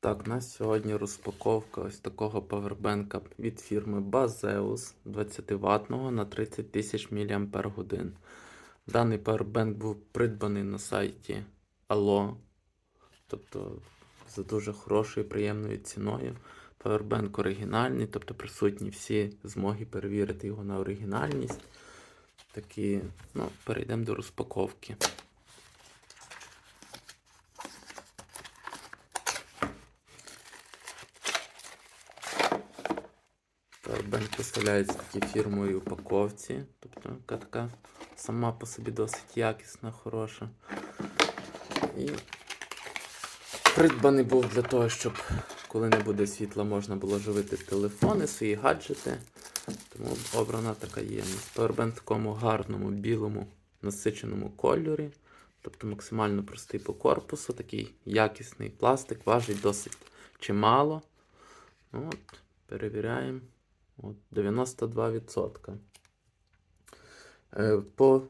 Так, у нас сьогодні розпаковка ось такого павербенка від фірми Bazeus 20 ватного на 30 тисяч мАч. Даний павербенк був придбаний на сайті Allo, тобто за дуже хорошою і приємною ціною. Павербенк оригінальний, тобто присутні всі змоги перевірити його на оригінальність. Такі, ну, перейдемо до розпаковки. Павербенк представляється в такій фірмовій упаковці. Тобто яка така сама по собі досить якісна, хороша. І придбаний був для того, щоб коли не буде світла, можна було живити телефони, свої гаджети. Тому обрана така ємність. Павербенк в такому гарному, білому, насиченому кольорі. Тобто максимально простий по корпусу, такий якісний пластик, важить досить чимало. От, перевіряємо. От, 92%. Е, По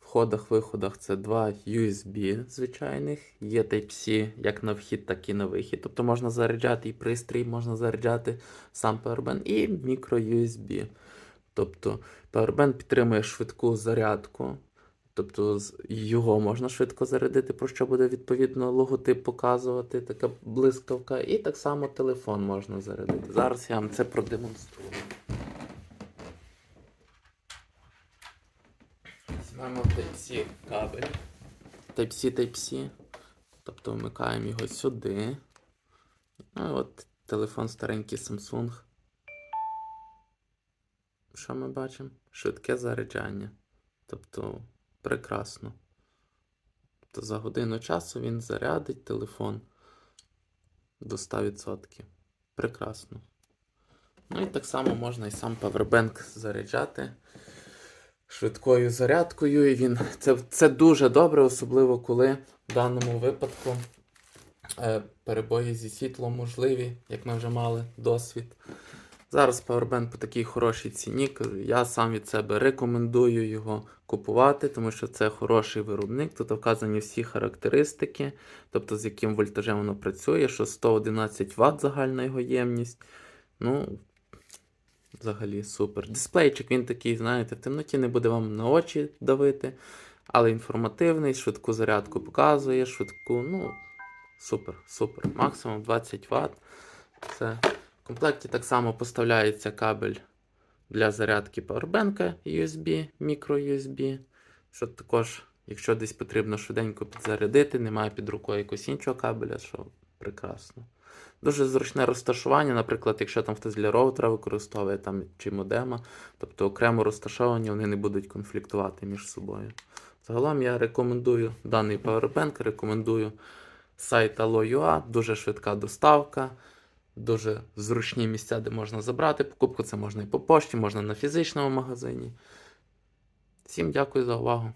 входах-виходах це два USB звичайних. Є Type-C як на вхід, так і на вихід. Тобто можна заряджати і пристрій, можна заряджати сам Powerbank, і мікро-USB. Тобто Powerbank підтримує швидку зарядку. Тобто його можна швидко зарядити, про що буде відповідно логотип показувати, така блискавка. І так само телефон можна зарядити. Зараз я вам це продемонструю. Візьмемо Type-C кабель. Type-C, Type-C. Тобто вмикаємо його сюди. Ну і от телефон старенький Samsung. Що ми бачимо? Швидке заряджання. Тобто прекрасно. Тобто за годину часу він зарядить телефон до 100%. Прекрасно. Ну і так само можна і сам Powerbank заряджати швидкою зарядкою. І він це, це дуже добре, особливо коли в даному випадку е, перебої зі світлом можливі, як ми вже мали досвід. Зараз Powerbank по такій хорошій ціні. Я сам від себе рекомендую його купувати, тому що це хороший виробник. Тут вказані всі характеристики, тобто з яким вольтажем воно працює, що 111 Вт загальна його ємність. Ну, взагалі супер. Дисплейчик він такий, знаєте, в темноті не буде вам на очі давити, але інформативний, швидку зарядку показує, швидку, ну, супер, супер. Максимум 20 Вт. Це комплекті так само поставляється кабель для зарядки Powerbank USB, micro-USB. Що також, якщо десь потрібно швиденько підзарядити, немає під рукою якогось іншого кабеля, що прекрасно. Дуже зручне розташування, наприклад, якщо там хтось для роутера використовує там, чи модема, тобто окремо розташовані, вони не будуть конфліктувати між собою. Загалом я рекомендую даний Powerbank, рекомендую сайт Allo.ua, дуже швидка доставка. Дуже зручні місця, де можна забрати покупку. Це можна і по пошті, можна на фізичному магазині. Всім дякую за увагу.